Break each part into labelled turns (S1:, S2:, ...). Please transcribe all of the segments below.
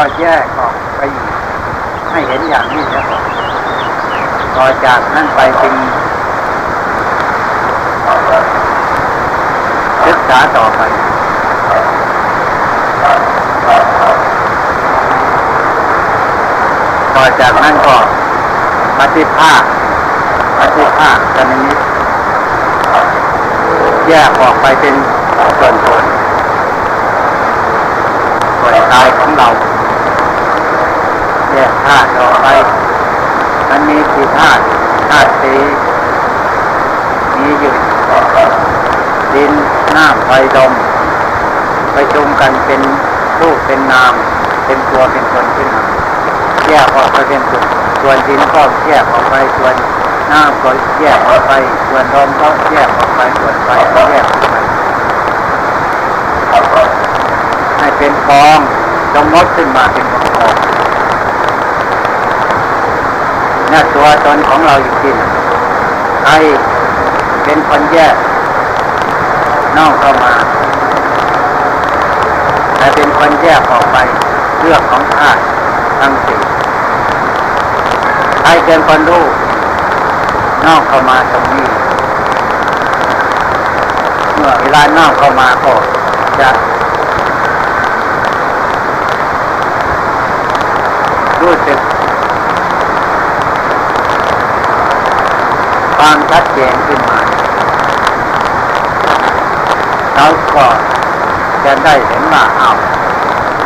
S1: ก็แยกออกไปอีกให้เห็นอย่างนี้แล้วก็ต่อจากนั้นไปจึงศึกษาต่อไปต่อจากนั้นก็ปฏิภาคปฏิภาคกันนิดแยกออกไปเป็นส่วนส่วนส่วนกายของเรา ยกธาตุออกไปมันมีกี่ธาตุธาตุสีมีอยู่ดินน้ำไฟลมประชุมกันเป็นรูปเป็นนาม เป็นตัวเป็นตนขึ้นมาแยกออกไปเป็นส่วนส่วนดินก็แยกออกไปส่วนน้ำก็แยกออกไป ส่วนลมก็แยกออกไปส่วนไฟก็แยกออกไปให้เป็นกองสมมติขึ้นมาเป็นก นี่ตัวตนของเราอยู่ที่ไหนใครเป็นคนแยกนอกเข้ามาแต่เป็นคนแยกออกไปเรื่องของธาตุทั้งสี่ใครเป็นคนรู้นอกเข้ามาตรงนี้เมื่อเวลานอกเข้ามาก็จะรู้สึก ความชัดเจนขึ้นมาเราก็จะได้เห็นว่าอ้าว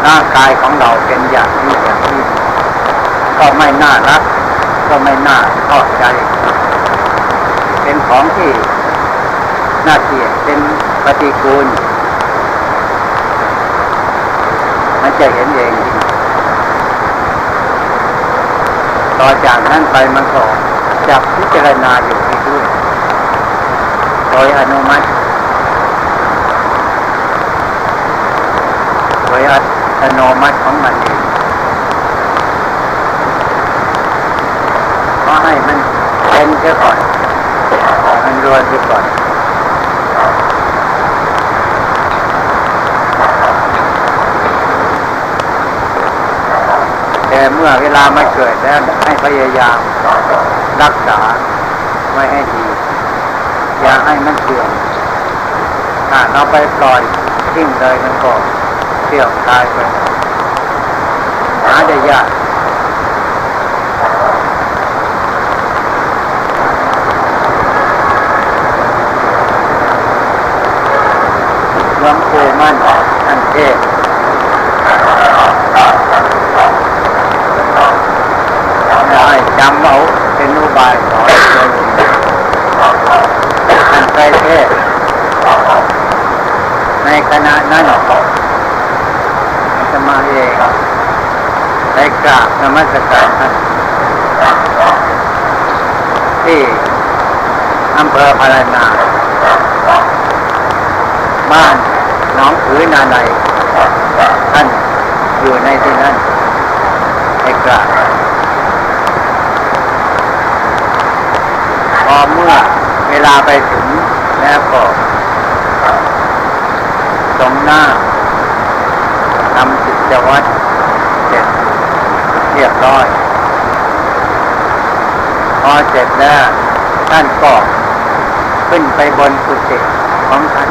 S1: ร่างกายของเราเป็นอย่างนี้อย่างนี้ก็ไม่น่ารัก ก็ไม่น่าชอบใจ เป็นของที่น่าเกลียดเป็นปฏิกูลมันจะเห็นเองจริงต่อจากนั้นไปมันก็ จับพิจารณาอยู่ที่ด้วยโดยอนุมัติโดยอัตโนมัติของมันเองก็ให้มันเป็นเสียก่อนมันรวนเสียก่อนแต่เมื่อเวลามันเกิดแล้วให้พยายาม รักษาไว้ให้ดี อย่าให้มันเสื่อมถ้าเราไปปล่อยทิ้งเลยมันก็เสี่ยวตายไปหาได้ยากหลวงปู่มั่นท่านเทศน์ให้จำเอาเป็นอุ บายสอนคนท่านเคยเทศในขณะนั้นจะมาเองไปกราบนมัสการท่านที่อำเภอพารานา บ้านน้องผือนาในท่านอยู่ในที่นั้นในกราบ อเมื่อเวลาไปถึงแล้วก็ตรงหน้าทำกิจวัตรเสร็จเรียบร้อย พอเสร็จแล้วท่านก็ขึ้นไปบนกุฏิของท่าน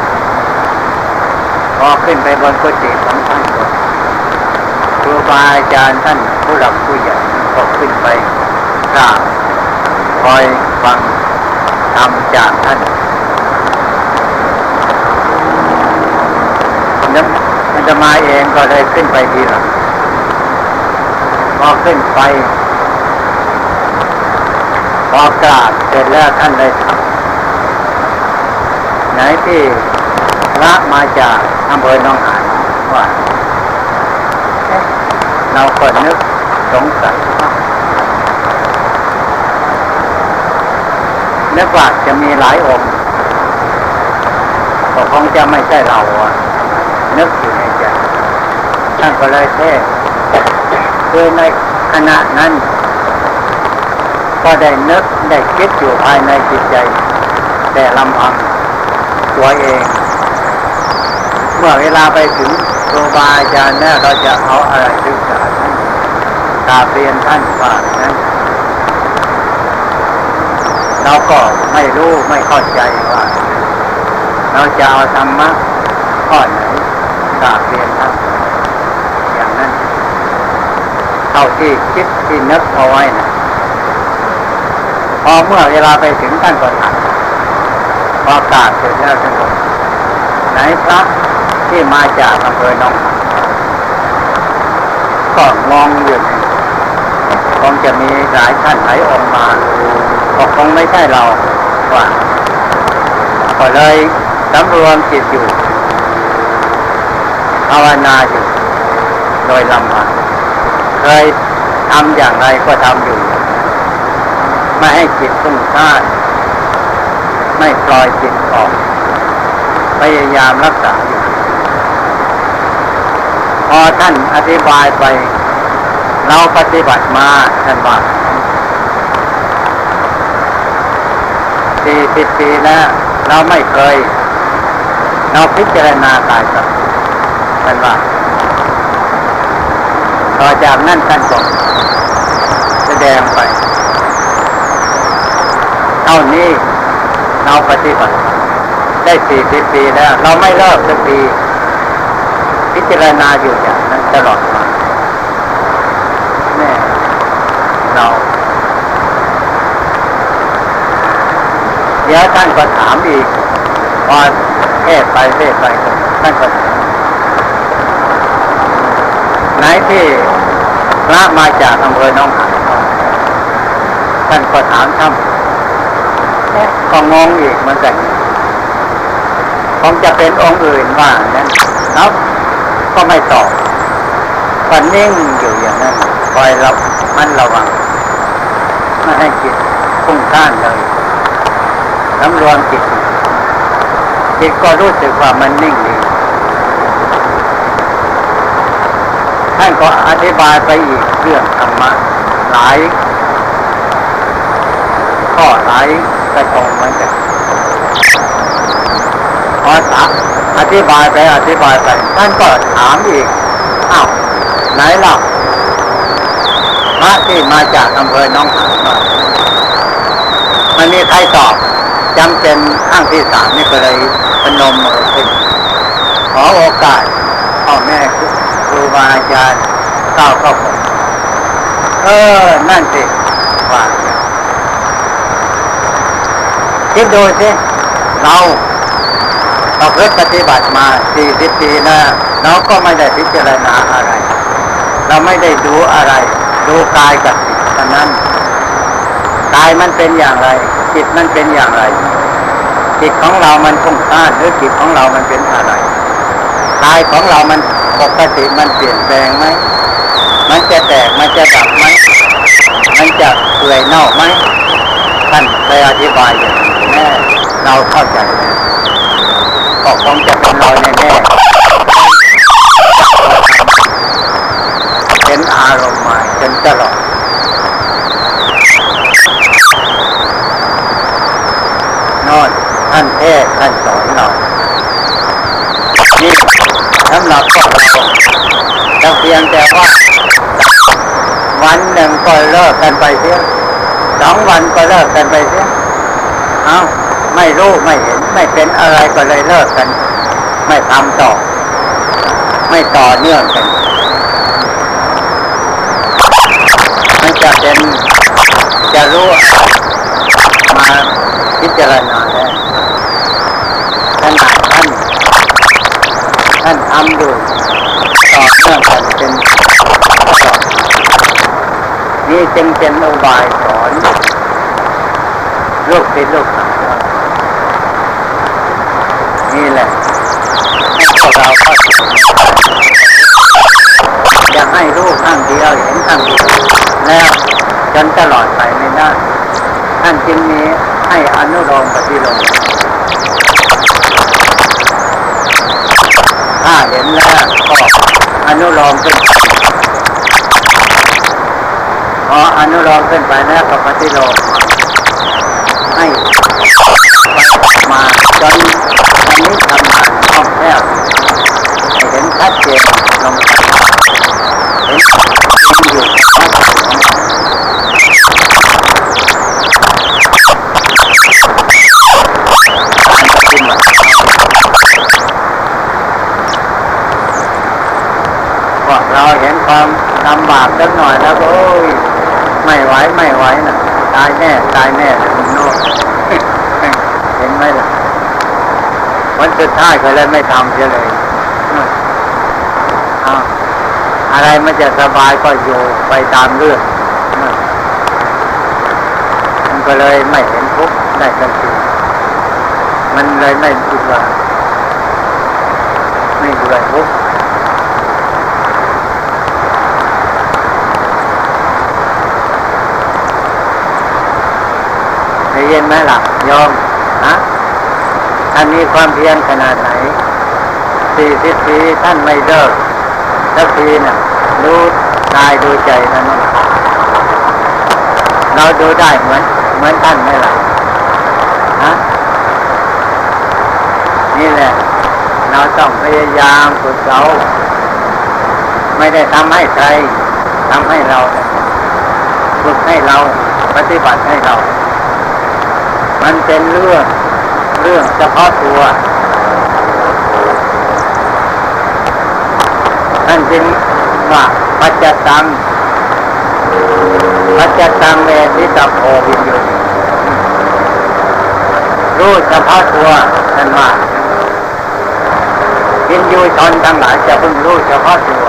S1: พอขึ้นไปบนกุฏิของท่านก็ครูบาอาจารย์ท่านผู้หลักผู้ใหญ่ก็ขึ้นไปกราบคอยฟัง ธรรมจากท่านนั้นมันจะมาเองก็เลยขึ้นไปทีหลังพอขึ้นไปพอกราบเสร็จแล้วท่านเลยไหนที่พระมาจากอำเภอหนองหานว่าเอ๊ะเราก็นึกสงสัยว่า นึกว่าจะมีหลายองค์ก็คงจะไม่ใช่เราอะนึกอยู่ในใจท่านก็เลยเทศคือในขณะนั้น ก็ได้นึกได้คิดอยู่ภายในจิตใจ แต่ลำพังตัวเอง เมื่อเวลาไปถึงครูบาอาจารย์เนี่ยเราจะเอาอะไรศึกษาท่านกาเรียนท่านว่านั้น เราก็ไม่รู้ไม่เข้าใจว่า เราจะเอาธรรมะข้อไหนกราบเรียนท่านอย่างนั้น เท่าที่คิดที่นึกเอาไว้นะพอเมื่อเวลาไปถึงท่านก็ถามพอกราบเสร็จแล้วท่านก็ไหนพระที่มาจากอำเภอหนองก็มองอยู่นี่คงจะมีหลายท่านหลายองค์มา ก็คงไม่ใช่เราว่าก็เลยสำรวมจิตอยู่ภาวนาอยู่โดยลำพังเคยทำอย่างไรก็ทำอยู่ ไม่ให้จิตฟุ้งซ่านไม่ปล่อยจิตออก พยายามรักษาอยู่พอท่านอธิบายไป เราปฏิบัติมาท่านว่า สี่สิบปีแล้วเราไม่เคย เราพิจารณากายสัตว์ท่านว่า ต่อจากนั้นท่านก็แสดงไป เท่านี้เราปฏิบัติ ได้สี่สิบปีแล้ว เราไม่เลิกสักปี พิจารณาอยู่อย่างนั้นตลอดมาแม่เรา เดี๋ยวท่านก็ถามอีกพอเทศไปเทศไปท่านก็ถามไหนที่พระมาจากอำเภอหน้องหานท่านก็ถามท่านเอ๊ะก็งงอีกเหมือนกันคงจะเป็นองค์อื่นว่านั้นแล้วก็ไม่ตอบก็นิ่งอยู่อย่างนั้นคอยเรับมันระวังไม่ให้จิตพุ่งข้านเลย สำรวมจิตจิตก็รู้สึกว่ามันนิ่งดีท่านก็อธิบายไปอีกเรื่องธรรมะหลายข้อหลายกระทงเหมือนกันพอถามอธิบายไปอธิบายไปท่านก็ถามอีกอ้าวไหนล่ะพระที่มาจากอำเภอหน้องหานมามันมีใครตอบ จำเป็นข้างที่สามนี่ก็เลยพนมมือขึ้นขอโอกาสพ่อแม่ครูบาอาจารย์ก้าวเข้าผมเออ นั่นสิว่าคิดดูสิเราเราเพื่อปฏิบัติมาสี่สิบปีแล้วเราก็ไม่ได้พิจารณาอะไร เราไม่ได้ดูอะไร ดูกายกับจิตนั้น กายมันเป็นอย่างไร จิตมันเป็นอย่างไร จิตของเรามันพุ่งซ่าหรือจิตของเรามันเป็นอะไรกายของเรามันปกติมันเปลี่ยนแปลงไหมมันจะแตกมันจะดับไหมมันจะเปื่อยเน่าไหมท่านได้อธิบายอย่างนี้แน่เราเข้าใจแล้วก็คงจะเป็นเราแน่ๆเป็นอารมณ์มาจนตลอด โนอนท่านเทศท่านสอนเรานี่สำหรับพวกเราแต่เพียงแต่ว่า วันหนึ่งก็เลิกกันไปเสียสองวันก็เลิกกันไปเสียเอาไม่รู้ไม่เห็น ไม่เป็นอะไรก็เลยเลิกกัน ไม่ทำต่อ ไม่ต่อเนื่องกันมันจะเป็นจะรู้มาพิจารณาแล้วขนาดท่าน ท่านทำอยู่ต่อเนื่องกันเป็นตลอด นี่จึงเป็นอุบายสอนลูกศิษย์ลูกหาว่านี่แหละให้พวกเราเข้าใจอย่าให้รู้ข้างเดียวเห็นข้างเดียวแล้วจนตลอดไปไม่ได้ท่านจึงมีให้อนุโลมปฏิโลมถ้าเห็นแล้วก็อนุโลมขึ้นไป ออนุโลมขึ้นไปแล้วก็ปฏิโลมให้ไปมาจนอันนี้ทำงานคล่องแคล่วให้เห็นชัดเจนลงไปเห็นจริงอยู่กับวัตถุของเราการปฏิบัติพวกเราเห็นความลำบากสักหน่อยแล้วโอ้ย ไม่ไหวไม่ไหวนะตายแน่ตายแน่นะคุณโน่เห็นไหมล่ะวันสุดท้ายก็เลยไม่ทำเสียเลยอะไรมันจะสบายก็อยู่ไปตามเรื่องมันก็เลยไม่เห็นทุกได้ทันทีมันเลยไม่เบื่อไม่เบื่อทุกข์ ได้ยินไหมล่ะโยมฮะท่านมีความเพียรขนาดไหนสี่สิบปีท่านไม่เลิกสักทีน่ะรู้กายดูใจนั่นน่ะเราดูได้เหมือนเหมือนท่านไหมล่ะฮะนี่แหละ เราต้องพยายามฝึกเราไม่ได้ทำให้ใครทำให้เราฝึกให้เราปฏิบัติให้เรา มันเป็นเรื่องเรื่องเฉพาะตัวท่านจึงว่าปัจจตังปัจจตังเวทิตาโพวิญญูรู้เฉพาะตัวท่านว่าวิญญูชนทั้งหลายจะเพิ่งรู้เฉพาะตัว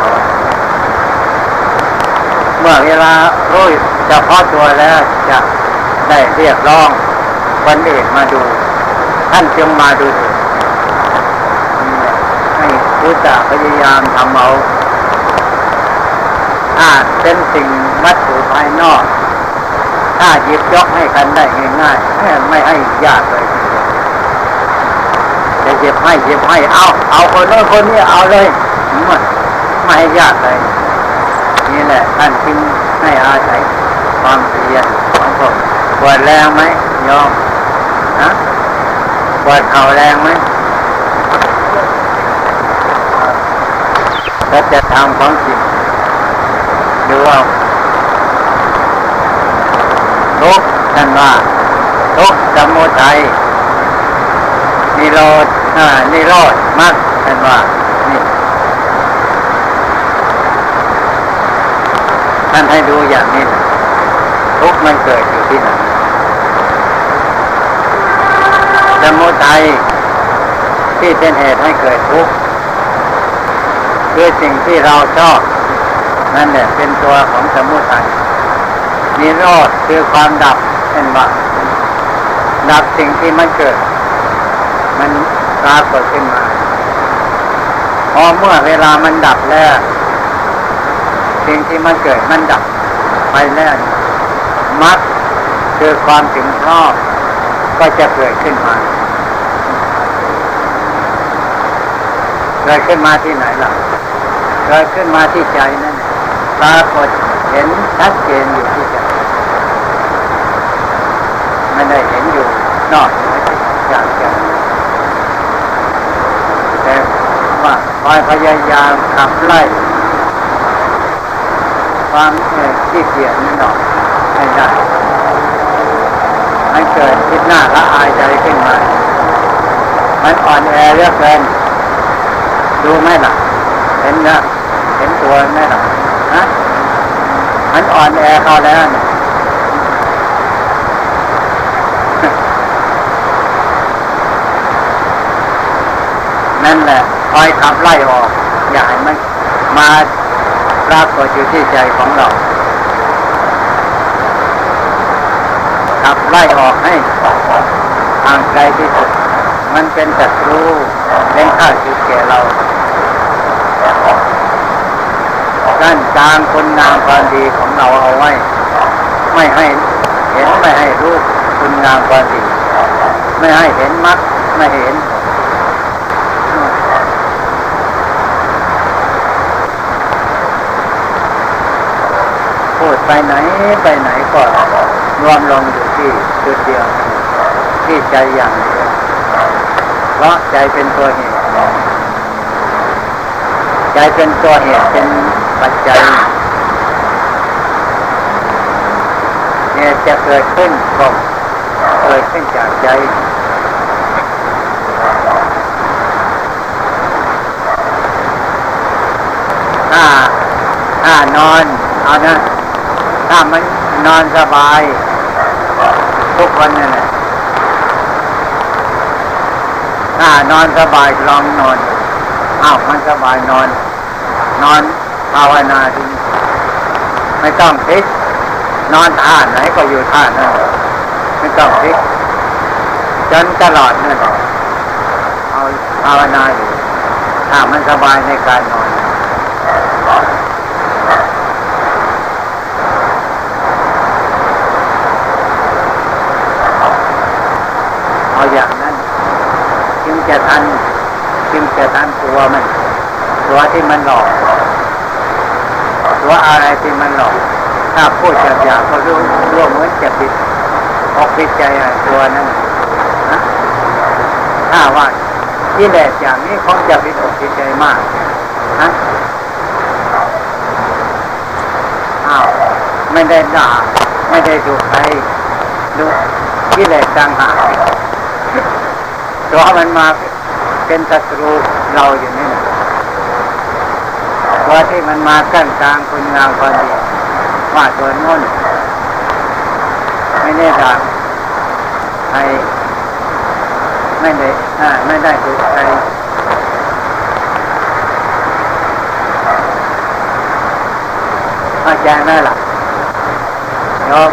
S1: เมื่อเวลารู้เฉพาะตัวแล้วจะได้เรียกร้อง คนอื่นมาดู ท่านจงมาดูให้รู้จักพยายามทำเอาถ้าเป็นสิ่งวัตถุภายนอก ถ้าหยิบยกให้กันได้ง่ายๆไม่ให้ยากเลยจะหยิบให้หยิบให้เอาเอาคนโน้นคนนี้เอาเลยไม่ไม่ให้ยากเลย นี่แหละท่านจึงให้อาศัยความเพียรของผมปวดแรงไหมยอม นะปวดเข่าแรงไหมก็จะทำของจิตดูเอาทุกท่านว่าทุกสมุทัยนิโรธอ่านิโรธมรรคท่านว่านี่ท่านให้ดูอย่างนี้ทุกมันเกิดอยู่ที่ไหน สมุทัยที่เป็นเหตุให้เกิดทุกข์คือสิ่งที่เราชอบ นั่นแหละเป็นตัวของสมุทัยนิโรธคือความดับเช่นว่าดับสิ่งที่มันเกิด มันปรากฏขึ้นมาพอเมื่อเวลามันดับแล้ว สิ่งที่มันเกิดมันดับไปแล้วมักคือความถึงรอบก็จะเกิดขึ้นมา กิดขึ้นมาที่ไหนล่ะเกิดขึ้นมาที่ใจนั่นปรากฏเห็นชัดเจนอยู่ที่ใจไม่ได้เห็นอยู่นอกเหนือจากใจแต่ว่าคอยพยายามขับไล่ ความเอ่อขี้เกียจนี่หนอกให้ได้มันเกิดคิดหน้าละอายใจขึ้นมา มันอ่อนแอเลือกเกิน ดูไหมล่ะ เห็นนะเห็นตัวไหมล่ะฮะมันอ่อนแอเขาแล้วเนี่ยนั่นแหละคอยขับไล่ออก อย่าให้มันมาปรากฏอยู่ที่ใจของเราขับไล่ออกให้ทางไกลที่สุด มันเป็นศัตรูเป็นข้าศึกแก่เรากั้นกลางคุณงามความดีของเราเอาไว้ ไม่ให้เห็นไม่ให้รู้คุณงามความดี ไม่ให้เห็นมรรคไม่เห็นพูดไปไหนไปไหนก็รวมลงอยู่ที่จุดเดียวที่ใจอย่างเดียว ราะใจเป็นตัวเหตุใจเป็นตัวเหตุเป็นปัจจัยเนี่ยจะเกิดขึ้นก็เกิดขึ้นจากใจถ้าถ้านอนเอานะถ้ามันนอนสบาย ทุกคนนั่นแหละ ถ้านอนสบายลองนอนอ้าวมันสบายนอน นอนภาวนาดีไม่ต้องพลิกนอนท่าไหนก็อยู่ท่านั้นไม่ต้องพลิกจนตลอดนั่นเอาภาวนาอยู่ถ้ามันสบายในการนอน เอาอย่างนั้นจึงจะทันจึงจะทัน ตัวมัน ตัวที่มันหลอก ตัวอะไรที่มันหลอก ถ้าพูดจากอย่างก็รู้รู้เหมือนจะผิดออกผิดใจตัวนั้นนะถ้าว่าที่แหลกอย่างนี้คงจะผิดอกผิดใจมากนะอ้าวไม่ได้ด่าไม่ได้ดูใครดูที่แหลกต่างหากตัวมันมาเป็นศัตรู เราอยู่นี่นะตัวที่มันมากั้นกลางคุณงามความดีว่าตัวโน้นไม่ได้ด่าใครไม่ได้อ่าไม่ได้ดูใครเข้าใจไหมล่ะโยม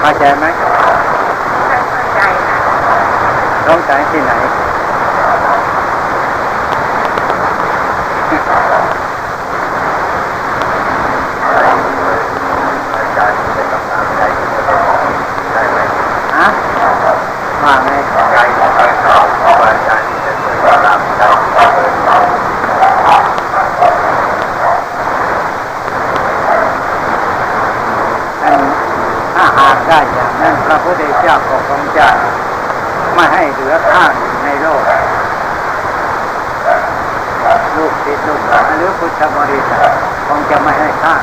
S1: เข้าใจไหม
S2: ใจนะ
S1: สงสัยที่ไหน ฮะว่าไงอันถ้าหากได้อย่างนั้น พระพุทธเจ้าก็คงจะไม่ให้เหลือข้างในโลก ลูกติดลูกหลานหรือพุทธบริษัทคงจะไม่ให้ข้าง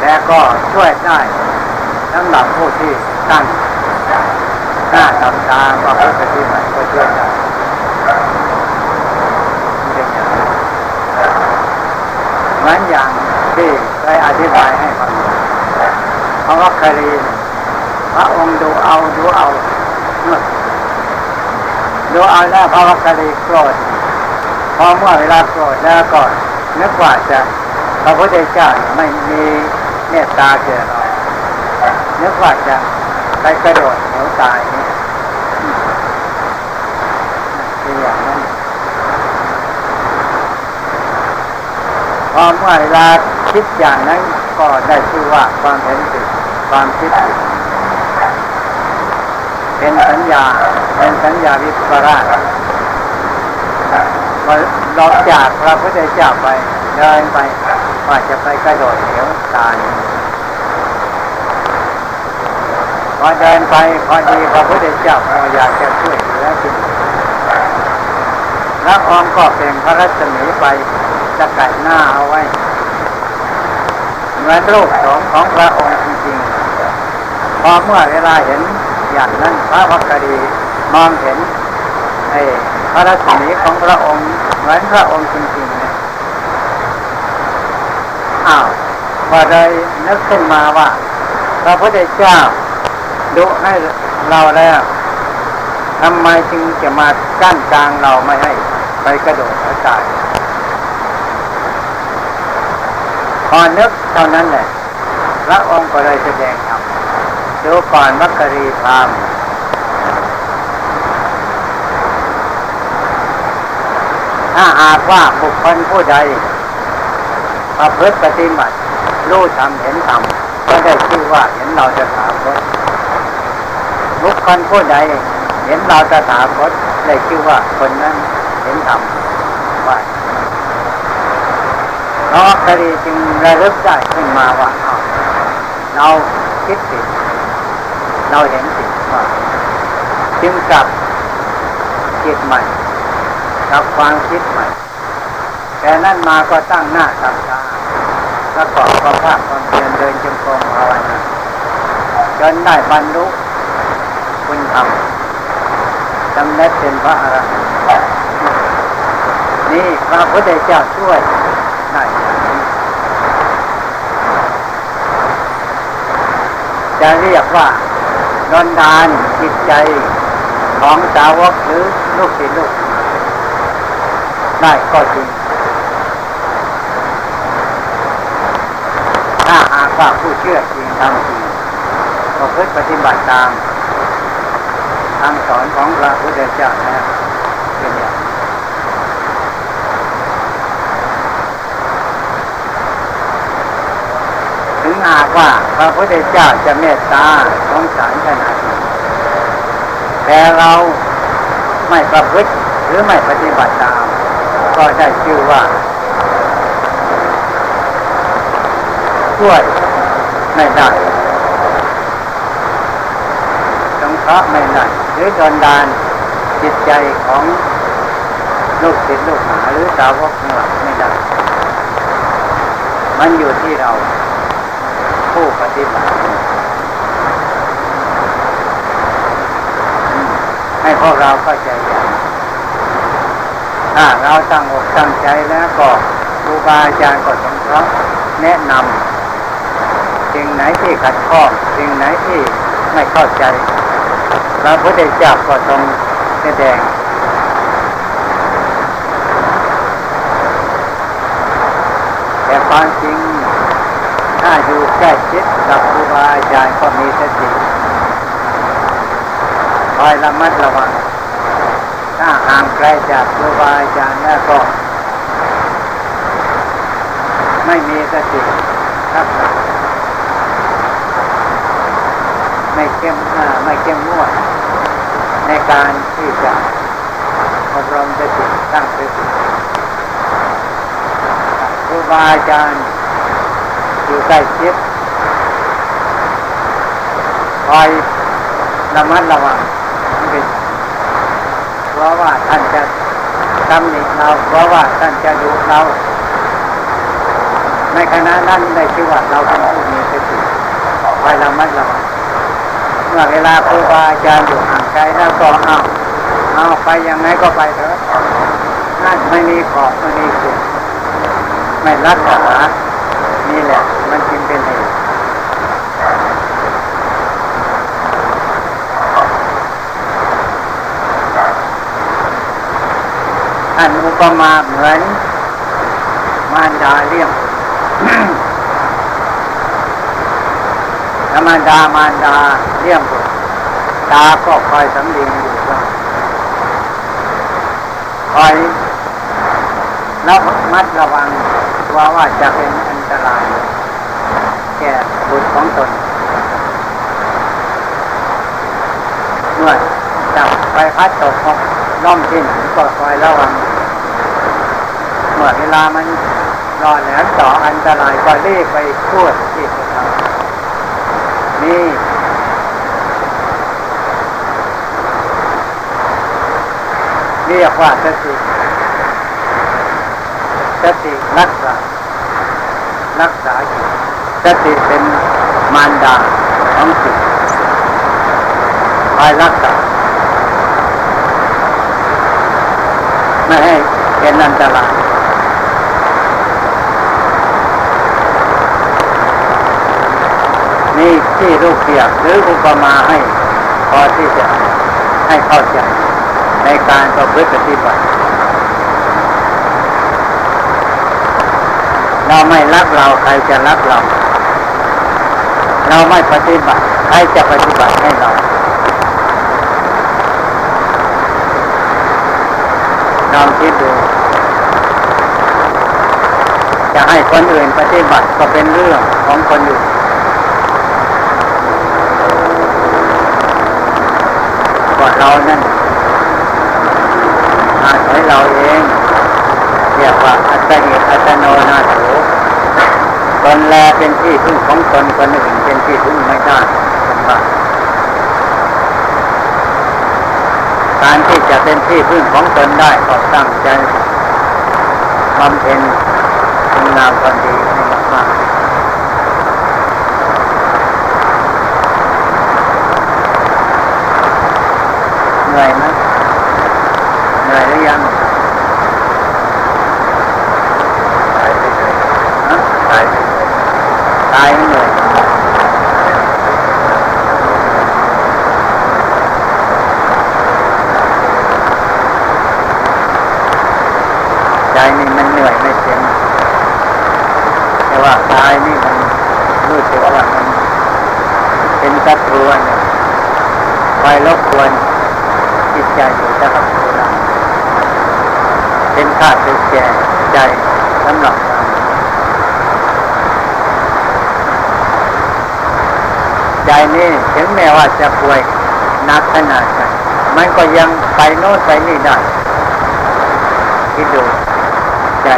S1: แต่ก็ช่วยได้สำหรับผู้ที่ตั้งหน้าทำตาประพฤติปฏิบัติก็ช่วยได้เป็นอย่างนั้นเหมือนอย่างที่ได้อธิบายให้ฟัง เพราว่าคดีพระองค์ดูเอาดูเอาดูเอาแล้วพระวัคคีโกรธพอเมื่อเวลาโกรธแล้วก็นึกว่าจะพระพุทธเจ้าไม่มีเมตตาแก่เรานึกว่าจะไปกระโดดเหวตายนี่คืออย่างนั้นพอเมื่อเวลาคิดอย่างนั้น ก็ได้ชื่อว่าความเห็นผิดความคิดผิดเป็นสัญญาเป็นสัญญาวิปราชพอลอกจากพระพุทธเจ้าไปเดินไปว่าจะไปกระโดดเหวตายพอเดินไปพอดีพระพุทธเจ้าพออยากจะช่วยเหลือจริงพระองค์ก็เปล่งพระรัศมีไปสกัดหน้าเอาไว้ เหมือนรูปสองของพระองค์จริงๆ พอเมื่อเวลาเห็นอย่างนั้นพระวักกรีมองเห็นไอ้พระรัศมีของพระองค์เหมือนพระองค์จริงๆเนี่ยอ้าวพอได้นึกขึ้นมาว่า พระพุทธเจ้าดุให้เราแล้วทำไมจึงจะมากั้นกลางเราไม่ให้ไปกระโดดแล้วตาย พ อนึกเท่านั้นแหละพระองค์ก็เลยแสดงธรรมดูก่อนมัคครีพรามถ้าหากว่าบุคคลผู้ใดประพฤติปฏิบัติรู้ธรรมเห็นธรรมก็ได้ชื่อว่าเห็นเราจะถามคตบุคคลผู้ใดเห็นเราจะถามคตได้ชื่อว่าคนนั้นเห็นธรรมว่า เพราะคดีจึงระลึกได้ขึ้นมาว่าเราคิดผิดเราเห็นผิดว่าจึงกลับจิตใหม่กลับความคิดใหม่แต่นั่นมาก็ตั้งหน้าตั้งตาประกอบความภาคความเพียรเดินจงกรมภาวนาจนได้บรรลุคุณธรรมสำเร็จเป็นพระอรหันต์นี่พระพุทธเจ้าช่วยได้อย่างนี้ จะเรียกว่าดนดานจิตใจของสาวกหรือลูกศิษย์ลูกได้ก็จริงถ้าหากว่าผู้เชื่อจริงทำจริงประพฤติปฏิบัติตามคำสอนของพระพุทธเจ้านะเป็นอย่างนี้ถึง หากว่าพระพุทธเจ้าจะเมตตาสงสารขนาดไหนแต่เราไม่ประพฤติหรือไม่ปฏิบัติตาม ก็ได้ชื่อว่าช่วยไม่ได้สงเคราะห์ไม่ได้หรือดนดานจิตใจของลูกศิษย์ลูกหาหรือสาวกทั้งหลาไม่ได้ มันอยู่ที่เรา ผู้ปฏิบัติ ให้พวกเราเข้าใจอย่างถ้าเราตั้งอกตั้งใจแล้วก็ครูบาอาจารย์ก็สงเคราะห์แนะนำสิ่งไหนที่ขัดข้องสิ่งไหนที่ไม่เข้าใจพระพุทธเจ้าก็ทรงแสดงแต่ความจริง ถ้าอยู่ใกล้ชิดกับครูบาอาจารย์ก็มีสติคอยระมัดระวัง ถ้าห่างไกลจากครูบาอาจารย์แล้วก็ ไม่มีสติรักษาไม่เข้มอ่าไม่เข้มงวดในการที่จะอบรมสติตั้งสติครูบาอาจารย์ อยู่ใกล้ชิดคอยระมัดระวังนี่เพราะว่าท่านจะตำหนิเราเพราะว่าท่านจะดูเรา ในขณะนั้นได้ชื่อว่าเราเป็นผู้มีสติคอยระมัดระวังเมื่อเวลาครูบาอาจารย์อยู่ห่างไกลแล้วก็เอาเอาไปยังไงก็ไปเถอะนั่นไม่มีขอบไม่มีสุดไม่รักษานี่แหละมันจึงเป็นเหตุท่านอุปมาเหมือนมารดาเลี้ยงธรรมดามารดาเลี้ยงบุตรตาก็คอยสำเร็จอยู่ว่าคอยระมัดระวังว่าว่าจะเป็น บุตรของตน เมื่อจับไปพัดตกของล่อมที่ไหนก็คอยระวัง เมื่อเวลามันรอแหลมต่ออันตรายก็รีบไปพูดที่จะทำนี่เรียกว่าสติสติรักษารักษาจิต สติเป็นมารดาของจิตคอยรักษาไม่ให้เป็นอันตรายนี่ที่รูปเปียกหรืออุปมาให้พอที่จะให้เข้าใจในการประพฤติปฏิบัติเราไม่รักเราใครจะรักเรา เราไม่ปฏิบัติใครจะปฏิบัติให้เราลองคิดดู จะให้คนอื่นปฏิบัติก็เป็นเรื่องของคนอื่นก็เรานั่นอาศัยเราเอง เรียกว่าอัตตุอัตโนนาโถ ตนแลเป็นที่พึ่งของตนคนอื่นเป็นที่พึ่งไม่ได้เป็นว่าการที่จะเป็นที่พึ่งของตนได้ก็ตั้งใจบำเพ็ญคุณงามความดีให้มากๆเหนื่อยไหมเหนื่อยหรือยัง
S3: ตายไปเลย
S1: ฮะ
S3: ตายไปเลย
S1: ตายไม่เหนื่อยใจนี่มันเหนื่อยไม่เต็ม แต่ว่ากายนี่มันรู้สึกว่ามันเป็นศัตรูอันหนึ่งคอยรบกวนจิตใจอยู่ตลอดเวลาเป็นข้าศึกแก่ใจสำหรับใจนี่ถึงแม้ว่าจะป่วยหนักขนาดไหนมันก็ยังไปโน้นไปนี่ได้คิดดูใจ